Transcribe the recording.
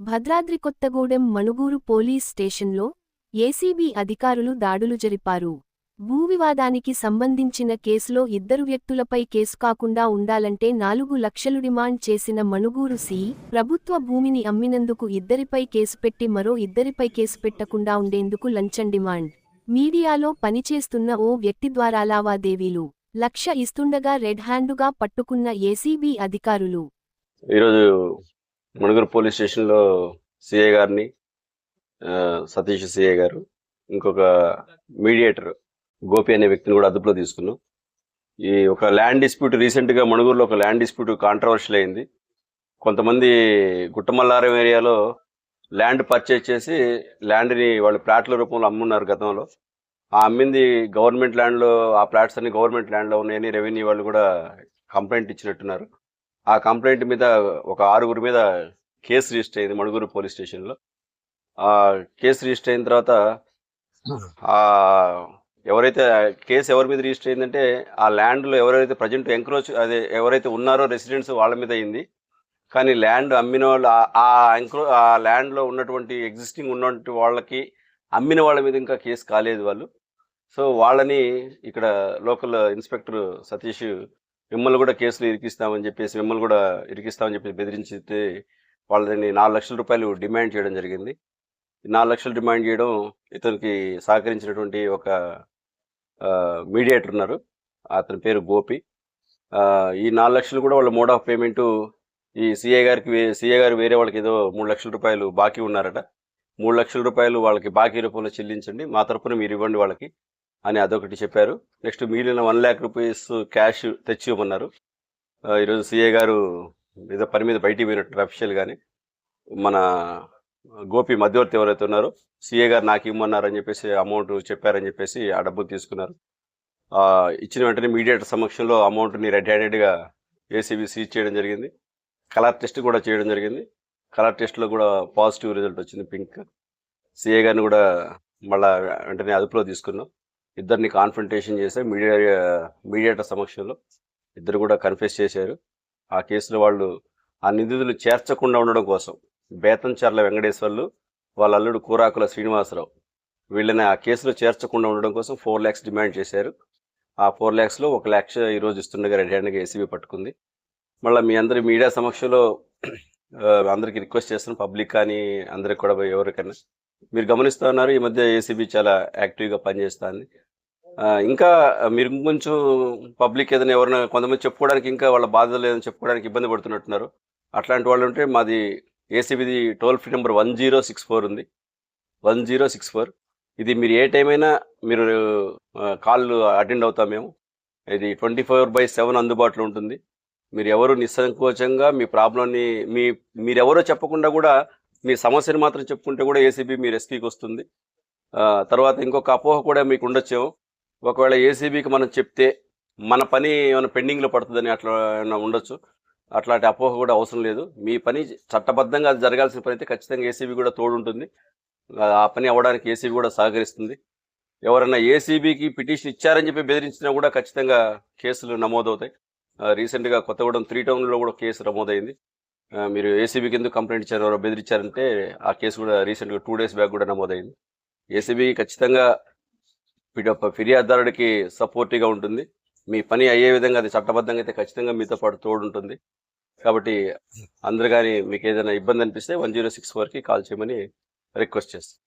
Bhadradri Kothagudem Manuguru police స్టేషన్లో ACB అధికారులు దాడులు జరిపారు. భూవివాదానికి సంబంధించిన కేసులో ఇద్దరు వ్యక్తులపై కేసు కాకుండా ఉండాలంటే నాలుగు లక్షలు డిమాండ్ చేసిన మణుగూరు సి ప్రభుత్వ భూమిని అమ్మినందుకు ఇద్దరిపై కేసు పెట్టి మరో ఇద్దరిపై కేసు పెట్టకుండా ఉండేందుకు లంచం డిమాండ్. మీడియాలో పనిచేస్తున్న ఓ వ్యక్తి ద్వారా లావాదేవీలు లక్ష ఇస్తుండగా రెడ్ హ్యాండుగా పట్టుకున్న ఏసీబీ అధికారులు. ఈరోజు మణుగురు పోలీస్ స్టేషన్లో సిఐ గారిని సతీష్ సిఐ గారు ఇంకొక మీడియేటర్ గోపి అనే వ్యక్తిని కూడా అదుపులో తీసుకున్నాం. ఈ ఒక ల్యాండ్ డిస్ప్యూట్ రీసెంట్గా మణుగూరులో ఒక ల్యాండ్ డిస్ప్యూట్ కాంట్రవర్షియల్ అయింది. కొంతమంది గుట్టమల్లారం ఏరియాలో ల్యాండ్ పర్చేజ్ చేసి ల్యాండ్ని వాళ్ళు ప్లాట్ల రూపంలో అమ్మున్నారు గతంలో. ఆ అమ్మింది గవర్నమెంట్ ల్యాండ్లో ఆ ప్లాట్స్ అన్ని గవర్నమెంట్ ల్యాండ్లో ఉన్నాయని రెవెన్యూ వాళ్ళు కూడా కంప్లైంట్ ఇచ్చినట్టున్నారు. ఆ కంప్లైంట్ మీద ఒక ఆరుగురి మీద కేసు రిజిస్టర్ అయింది మణుగూరు పోలీస్ స్టేషన్లో. ఆ కేసు రిజిస్టర్ అయిన తర్వాత ఎవరైతే కేసు ఎవరి మీద రిజిస్టర్ అయిందంటే ఆ ల్యాండ్లో ఎవరైతే ప్రజెంట్ ఎంక్రోచ్ అదే ఎవరైతే ఉన్నారో రెసిడెంట్స్ వాళ్ళ మీద అయింది. కానీ ల్యాండ్ అమ్మిన వాళ్ళు ఆ ఎంక్రో ఆ ల్యాండ్లో ఉన్నటువంటి ఎగ్జిస్టింగ్ ఉన్నటువంటి వాళ్ళకి అమ్మిన వాళ్ళ మీద ఇంకా కేసు కాలేదు వాళ్ళు. సో వాళ్ళని ఇక్కడ లోకల్ ఇన్స్పెక్టర్ సతీష్ మిమ్మల్ని కూడా కేసులు ఇరికిస్తామని చెప్పేసి మిమ్మల్ని కూడా ఇరికిస్తామని చెప్పేసి బెదిరించితే వాళ్ళని నాలుగు లక్షల రూపాయలు డిమాండ్ చేయడం జరిగింది. నాలుగు లక్షలు డిమాండ్ చేయడం ఇతనికి సహకరించినటువంటి ఒక మీడియేటర్ ఉన్నారు. అతని పేరు గోపి. ఈ నాలుగు లక్షలు కూడా వాళ్ళ మోడ్ ఆఫ్ పేమెంట్ ఈ సిఏ గారికి సిఏ గారు వేరే వాళ్ళకి ఏదో మూడు లక్షల రూపాయలు బాకీ ఉన్నారట. మూడు లక్షల రూపాయలు వాళ్ళకి బాకీ రూపంలో చెల్లించండి. మా తరపున మీరు ఇవ్వండి వాళ్ళకి. అని అదొకటి చెప్పారు. నెక్స్ట్ మిగిలిన వన్ ల్యాక్ రూపీస్ క్యాష్ తెచ్చి ఇవ్వమన్నారు. ఈరోజు సిఏ గారు ఏదో పని మీద బయటికి పోయినట్టు అఫీషియల్ కానీ మన గోపి మధ్యవర్తి ఎవరైతే ఉన్నారో సిఏ గారు నాకు ఇవ్వమన్నారు అని చెప్పేసి అమౌంట్ చెప్పారని చెప్పేసి ఆ డబ్బులు తీసుకున్నారు. ఇచ్చిన వెంటనే మీడియేటర్ సమక్షంలో అమౌంట్ని రెడ్ హ్యాండెడ్గా ఏసీబీ సీజ్ చేయడం జరిగింది. కలర్ టెస్ట్ కూడా చేయడం జరిగింది. కలర్ టెస్ట్లో కూడా పాజిటివ్ రిజల్ట్ వచ్చింది పింక్ సిఏ గారిని కూడా మళ్ళా వెంటనే అదుపులో తీసుకున్నాం. ఇద్దరిని కాన్ఫrontation చేస్తే మీడియా మీడియేటర్ సమక్షంలో ఇద్దరు కూడా కన్ఫెస్ చేశారు. ఆ కేసులో వాళ్ళు ఆ నిధులు చేర్చకుండా ఉండడం కోసం బేతంచర్ల వెంకటేశ్వర్లు వాళ్ళ అల్లుడు కూరాకుల శ్రీనివాసరావు వీళ్ళని ఆ కేసులో చేర్చకుండా ఉండడం కోసం ఫోర్ ల్యాక్స్ డిమాండ్ చేశారు. ఆ ఫోర్ ల్యాక్స్లో ఒక ల్యాక్స్ ఈరోజు ఇస్తుండగా రెడ్ హ్యాండ్గా ఏసీబీ పట్టుకుంది. మళ్ళీ మీ అందరి మీడియా సమక్షంలో అందరికీ రిక్వెస్ట్ చేస్తున్నాం పబ్లిక్ కానీ అందరికి కూడా ఎవరికైనా. మీరు గమనిస్తూ ఉన్నారు ఈ మధ్య ఏసీబీ చాలా యాక్టివ్గా పనిచేస్తుంది ఇంకా మీరు కొంచెం పబ్లిక్ ఏదైనా ఎవరైనా కొంతమంది చెప్పుకోవడానికి ఇంకా వాళ్ళ బాధ లేదని చెప్పుకోవడానికి ఇబ్బంది పడుతున్నట్టున్నారు. అట్లాంటి వాళ్ళు ఉంటే మాది ఏసీబీది toll free number one zero six four ఉంది. One zero six four. ఇది మీరు ఏ టైం అయినా మీరు కాల్ అటెండ్ అవుతాం మేము. ఇది ట్వంటీ ఫోర్ బై సెవెన్ అందుబాటులో ఉంటుంది. మీరు ఎవరు నిస్సంకోచంగా మీ ప్రాబ్లంని మీ మీరెవరో చెప్పకుండా కూడా మీ సమస్యను మాత్రం చెప్పుకుంటే కూడా ఏసీబీ మీ రెస్క్యూకి వస్తుంది. తర్వాత ఇంకొక అపోహ కూడా మీకు ఉండొచ్చేమో. ఒకవేళ ఏసీబీకి మనం చెప్తే మన పని ఏమైనా పెండింగ్లో పడుతుందని అట్లా ఏమైనా ఉండొచ్చు. అట్లాంటి అపోహ కూడా అవసరం లేదు. మీ పని చట్టబద్ధంగా జరగాల్సిన పని అయితే ఖచ్చితంగా ఏసీబీ కూడా తోడుంటుంది. ఆ ఆ పని అవ్వడానికి ఏసీబీ కూడా సహకరిస్తుంది. ఎవరైనా ఏసీబీకి పిటిషన్ ఇచ్చారని చెప్పి బెదిరించినా కూడా ఖచ్చితంగా కేసులు నమోదవుతాయి. రీసెంట్గా కొత్తగూడెం త్రీ టౌన్లో కూడా కేసు నమోదైంది. మీరు ఏసీబీకి ఎందుకు కంప్లైంట్ ఇచ్చారు ఎవరో బెదిరించారంటే ఆ కేసు కూడా రీసెంట్గా టూ డేస్ బ్యాక్ కూడా నమోదైంది. ఏసీబీ ఖచ్చితంగా ఫిర్యాదుదారుడికి సపోర్టివ్గా ఉంటుంది. మీ పని అయ్యే విధంగా అది చట్టబద్ధంగా అయితే ఖచ్చితంగా మీతో పాటు తోడు ఉంటుంది కాబట్టి అందరు కానీ మీకు ఏదైనా ఇబ్బంది అనిపిస్తే వన్ జీరో సిక్స్ వరకు కాల్ చేయమని రిక్వెస్ట్ చేస్తాను